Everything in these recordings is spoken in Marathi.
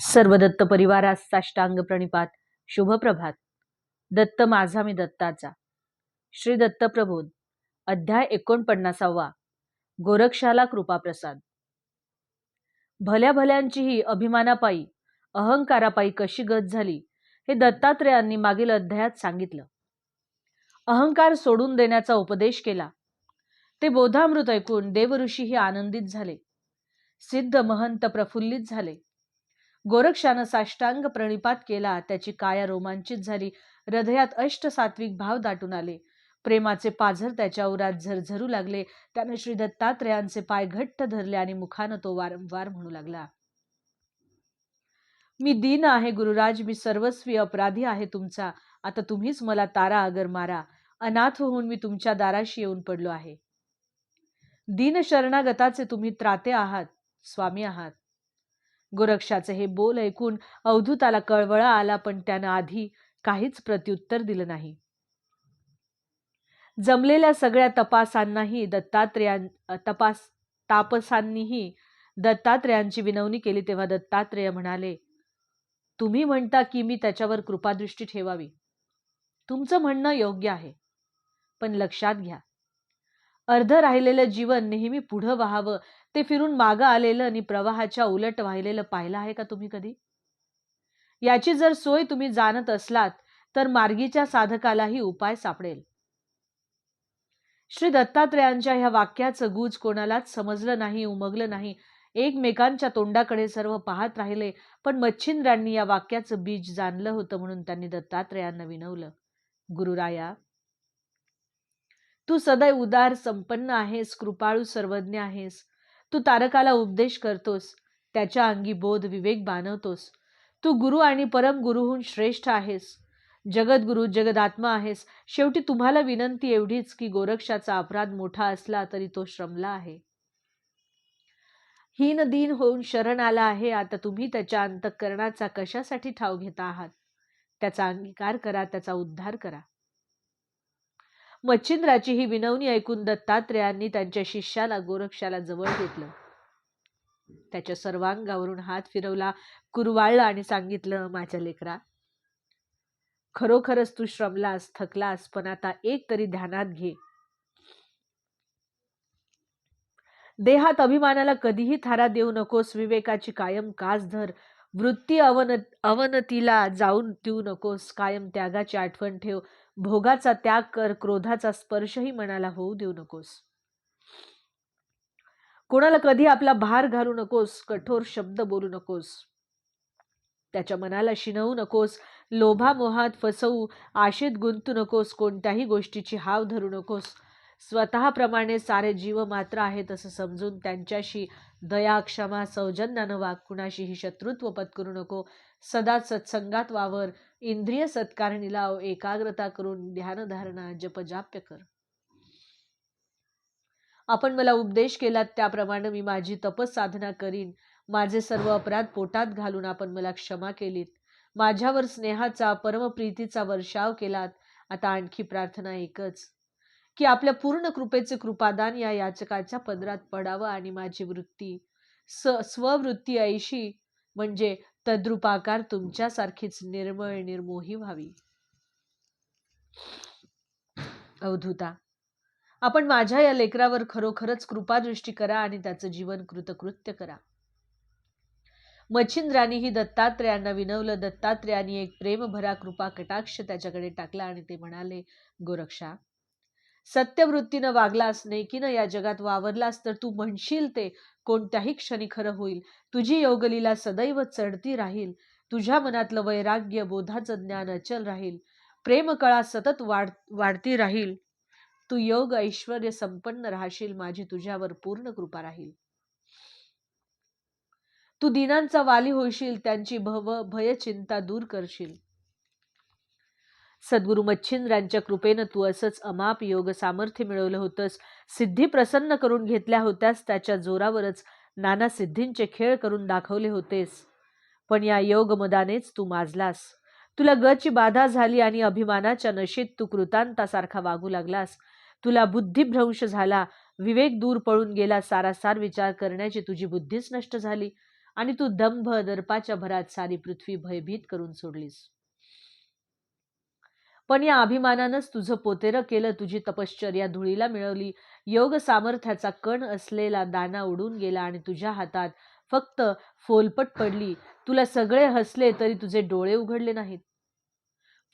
सर्व दत्त परिवारास साष्टांग प्रणिपात. शुभप्रभात दत्त माझा मी दत्ताचा. श्री दत्त प्रबोध. अध्याय एकोणपन्नासावा. गोरक्षाला कृपाप्रसाद. भल्या भल्यांचीही अभिमानापायी अहंकारापायी कशी गत झाली हे दत्तात्रेयांनी मागील अध्यायात सांगितलं. अहंकार सोडून देण्याचा उपदेश केला. ते बोधामृत ऐकून देवऋषीही आनंदित झाले. सिद्ध महंत प्रफुल्लित झाले. गोरक्षानं साष्टांग प्रणिपात केला. त्याची काया रोमांचित झाली. हृदयात अष्ट सात्विक भाव दाटून आले. प्रेमाचे पाझर त्याच्या उरात झरझरू लागले. त्यानं श्री दत्तात्रेयांचे पाय घट्ट धरले आणि मुखानं तो वारंवार म्हणू लागला. मी दीन आहे गुरुराज मी सर्वस्वी अपराधी आहे तुमचा. आता तुम्हीच मला तारा अगर मारा. अनाथ होऊन मी तुमच्या दाराशी येऊन पडलो आहे. दीन शरणागताचे तुम्ही त्राते आहात. स्वामी आहात. गोरक्षाचे हे बोल ऐकून अवधूताला कळवळा आला पण त्यानं आधी काहीच प्रत्युत्तर दिलं नाही. जमलेल्या सगळ्या तपासांनाही दत्तात्रेयां तपास तापसांनीही दत्तात्रेयांची विनवणी केली तेव्हा दत्तात्रेय म्हणाले तुम्ही म्हणता की मी त्याच्यावर कृपादृष्टी ठेवावी. तुमचं म्हणणं योग्य आहे पण लक्षात घ्या. अर्ध राहिलेलं जीवन नेहमी पुढं व्हावं ते फिरून मागं आलेलं आणि प्रवाहाच्या उलट वाहिलेलं पाहिलं आहे का तुम्ही कधी? याची जर सोय तुम्ही जाणत असलात तर मार्गीच्या साधकालाही उपाय सापडेल. श्री दत्तात्रयांच्या ह्या वाक्याचं गूज कोणालाच समजलं नाही उमगलं नाही. एकमेकांच्या तोंडाकडे सर्व पाहत राहिले पण मच्छिंद्रांनी या वाक्याचं बीज जाणलं होतं म्हणून त्यांनी दत्तात्रयांना विनवलं. गुरुराया तू सदैव उदार संपन्न आहेस कृपाळू सर्वज्ञ आहेस. तू तारकाला उपदेश करतोस त्याच्या अंगी बोध विवेक बांधवतोस तू गुरु आणि परम गुरुहून श्रेष्ठ आहेस. जगद्गुरु जगदात्मा आहेस. शेवटी तुम्हाला विनंती एवढीच की गोरक्षाचा अपराध मोठा असला तरी तो श्रमला आहे. हीन दीन होऊन शरण आला आहे आता तुम्ही त्याच्या अंतःकरणाचा कशासाठी ठाव घेता आहात? त्याचा अंगीकार करा त्याचा उद्धार करा. मच्छिंद्राची ही विनवणी ऐकून दत्तात्रेयांनी त्यांच्या शिष्याला गोरक्षाला जवळ घेतलं. त्याच्या सर्वांगावरून हात फिरवला कुरवाळला आणि सांगितलं माझ्या लेकरा खरोखरच तू श्रमलास थकलास पण आता एक तरी ध्यानात घे. देहात अभिमानाला कधीही थारा देऊ नकोस विवेकाची कायम कास धर. वृत्ती अवन अवनतीला जाऊन देऊ नकोस कायम त्यागाची आठवण ठेव. भोगाचा त्याग कर क्रोधाचा स्पर्शही मनाला होऊ देऊ नकोस. कोणाला कधी आपला भार घालू नकोस कठोर शब्द बोलू नकोस. त्याच्या मनाला शिनवू नकोस लोभामोहात फसवू आशेत गुंतू नकोस कोणत्याही गोष्टीची हाव धरू नकोस. स्वतःप्रमाणे सारे जीव मात्र आहेत असं समजून त्यांच्याशी दया क्षमा सौजन्यानं वाग कुणाशीही शत्रुत्व पत्करू नको. सदा सत्संगात वावर. इंद्रिय सत्कारणी लाव. एकाग्रता करून ध्यानधारणा जपजाप्य कर. आपण मला उपदेश केलात त्याप्रमाणे मी माझी तपस साधना करीन. माझे सर्व अपराध पोटात घालून आपण मला क्षमा केलीत. माझ्यावर स्नेहाचा परमप्रीतीचा वर्षाव केलात. आता आणखी प्रार्थना एकच. की आपल्या पूर्ण कृपेचे कृपादान या याचकाच्या पदरात पडावं आणि माझी वृत्ती स स्ववृत्ती ऐशी म्हणजे तद्रुपाकार तुमच्यासारखीच निर्मळ निर्मोही व्हावी. अवधूता आपण माझ्या या लेकरावर खरोखरच कृपादृष्टी करा आणि त्याचं जीवन कृतकृत्य करा. मच्छिंद्रांनीही दत्तात्रेयांना विनवलं. दत्तात्रेयांनी एक प्रेमभरा कृपा कटाक्ष त्याच्याकडे टाकला आणि ते म्हणाले गोरक्षा सत्यवृत्तीनं वागलास नेकीनं या जगात वावरलास तर तू म्हणशील ते. कोणत्याही क्षणी खरं होईल. तुझी योगलीला सदैव चढती राहील. तुझ्या मनातलं वैराग्य बोधाचं ज्ञान अचल राहील. प्रेमकळा सतत वाढ वाढती राहील. तू योग ऐश्वर संपन्न राहशील. माझी तुझ्यावर पूर्ण कृपा राहील. तू दिनांचा वाली होशील. त्यांची भव भयचिंता दूर करशील. सद्गुरु मच्छिंद्रांच्या कृपेनं तू असंच अमाप योग सामर्थ्य मिळवलं होतंस. सिद्धी प्रसन्न करून घेतल्या होत्यास त्याच्या जोरावरच नाना सिद्धींचे खेळ करून दाखवले होतेस. पण या योगमदानेच तू माजलास. तुला गची बाधा झाली आणि अभिमानाच्या नशेत तू कृतांतासारखा वागू लागलास. तुला बुद्धिभ्रंश झाला. विवेक दूर पळून गेला. सारासार विचार करण्याची तुझी बुद्धीच नष्ट झाली. आणि तू दंभ दर्पाच्या भरात सारी पृथ्वी भयभीत करून सोडलीस. पण या अभिमानानंच तुझं पोतेरं केलं तुझी तपश्चर्या धुळीला मिळवली. योग सामर्थ्याचा कण असलेला दाना उडून गेला आणि तुझ्या हातात फक्त फोलपट पडली. तुला सगळे हसले तरी तुझे डोळे उघडले नाहीत.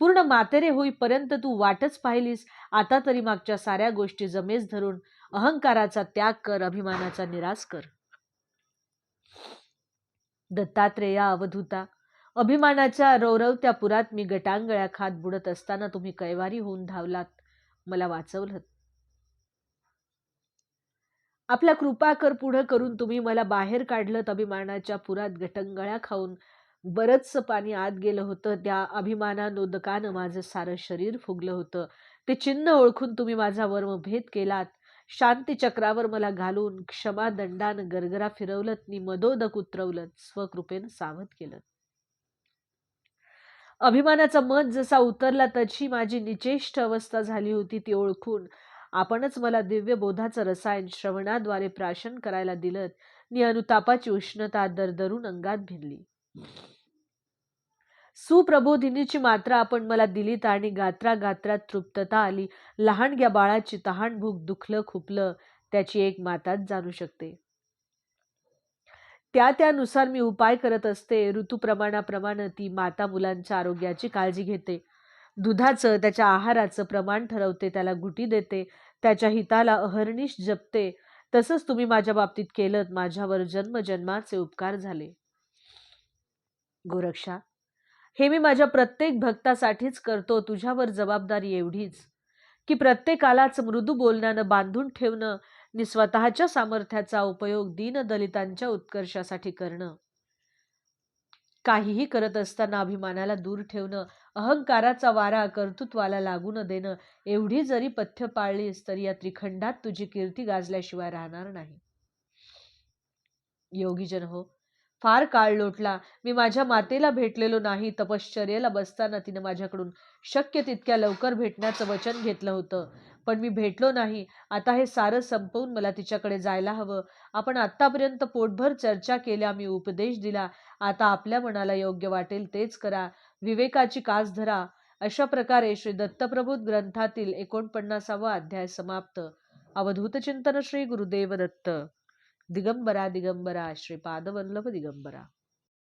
पूर्ण मातेरे होईपर्यंत तू वाटच पाहिलीस. आता तरी मागच्या साऱ्या गोष्टी जमेस धरून अहंकाराचा त्याग कर अभिमानाचा निराश कर. दत्तात्रेया अवधूता अभिमानाच्या रौरवत्या पुरात मी गटांगळ्या खात बुडत असताना तुम्ही कैवारी होऊन धावलात. मला वाचवलं. आपला कृपा कर पुढं करून तुम्ही मला बाहेर काढलं अभिमानाच्या पुरात गटंगळ्या खाऊन बरंचसं पाणी आत गेलं होतं. त्या अभिमानानोदकानं माझं सारं शरीर फुगलं होतं. ते चिन्ह ओळखून तुम्ही माझा वर्मभेद केलात. शांती चक्रावर मला घालून क्षमा दंडानं गरगरा फिरवलत. नि मदोदक उतरवलत स्वकृपेनं सावध केलं. अभिमानाचा मत जसा उतरला तशी माझी निचेष्ट अवस्था झाली होती ती ओळखून. आपणच मला दिव्य बोधाचं रसायन श्रवणाद्वारे प्राशन करायला दिलं नि अनुतापाची उष्णता दरदरून अंगात भिनली. सुप्रबोधिनीची मात्रा आपण मला दिलीत आणि गात्रा गात्रात तृप्तता आली. लहानग्या बाळाची तहान भूक दुखलं खुपलं त्याची एक माताच जाणू शकते. त्या त्यानुसार मी उपाय करत असते. ऋतूप्रमाणाप्रमाणे ती माता मुलांच्या आरोग्याची काळजी घेते. दुधाचं त्याच्या आहाराचं प्रमाण ठरवते त्याला गुटी देते त्याच्या हिताला अहर्निश जपते. तसंच तुम्ही माझ्या बाबतीत केलं माझ्यावर जन्मजन्माचे उपकार झाले. गोरक्षा हे मी माझ्या प्रत्येक भक्तासाठीच करतो तुझ्यावर जबाबदारी एवढीच. की प्रत्येकालाच मृदू बोलण्यानं बांधून ठेवणं नि स्वतःच्या सामर्थ्याचा उपयोग दीनदलितांच्या उत्कर्षासाठी करणं. काहीही करत असताना अभिमानाला दूर ठेवणं अहंकाराचा वारा कर्तृत्वाला लागू न देणं एवढी जरी पथ्य पाळलीस तरी या त्रिखंडात तुझी कीर्ती गाजल्याशिवाय राहणार नाही. योगीजन हो. फार काळ लोटला. मी माझ्या मातेला भेटलेलो नाही. तपश्चर्याला बसताना तिने माझ्याकडून शक्य तितक्या लवकर भेटण्याचं वचन घेतलं होतं. पण मी भेटलो नाही. आता हे सारं संपवून मला तिच्याकडे जायला हवं. आपण आत्तापर्यंत पोटभर चर्चा केल्या मी उपदेश दिला. आता आपल्या मनाला योग्य वाटेल तेच करा. विवेकाची कास धरा. अशा प्रकारे श्री दत्तप्रबोध ग्रंथातील एकोणपन्नासावा अध्याय समाप्त. अवधूत चिंतन श्री गुरुदेव दत्त दिगंबरा दिगंबरा श्री पादवल्लभ दिगंबरा.